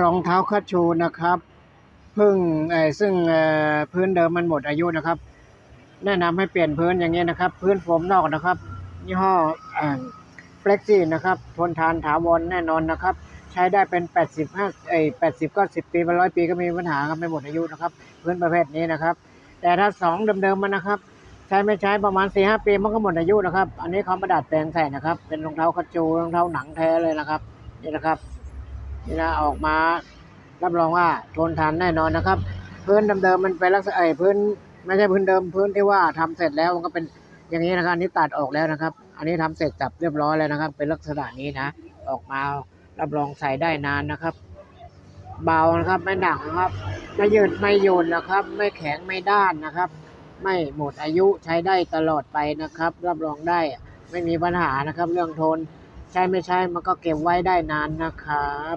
รองเท้าคัชชูนะครับเพิ่งเอ่อซึ่งพื้นเดิมมันหมดอายุนะครับ แนะนำให้เปลี่ยนพื้นอย่างนี้นะครับ พื้นโฟมนอกนะครับ ยี่ห้อเฟล็กซี่นะครับ ทนทานถาวรแน่นอนนะครับ ใช้ได้เป็นแปดสิบห้าเอ้แปดสิบก็สิบปีเป็นร้อยปีก็ไมมีปัญหาครับไม่หมดอายุนะครับ พื้นประเภทนี้นะครับ แต่ถ้าสองเดิมๆมันนะครับ ใช้ไม่ใช้ประมาณสี่ห้าปีมันก็หมดอายุนะครับ อันนี้เขามาดัดแปลงใส่นะครับ เป็นรองเท้าคัชชูรองเท้าหนังแท้เลยนะครับนี่นะครับ นี่นะออกมารับรองว่าทนทานแน่นอนนะครับ พื้นเดิมๆมันเป็นลักษณะไอ้ยพื้นไม่ใช่พื้นเดิมพื้นที่ว่าทำเสร็จแล้วมันก็เป็นอย่างนี้นะครับนี้ตัดออกแล้วนะครับ อันนี้ทำเสร็จจับเรียบร้อยแล้วนะครับ เป็นลักษณะนี้นะ ออกมารับรองใส่ได้นานนะครับ เบานะครับไม่หนักนะครับไม่ยืดไม่โยนนะครับ ไม่แข็งไม่ด้านนะครับ ไม่หมดอายุใช้ได้ตลอดไปนะครับ รับรองได้ไม่มีปัญหานะครับ เรื่องทน ใช้ไม่ใช้มันก็เก็บไว้ได้นานนะครับ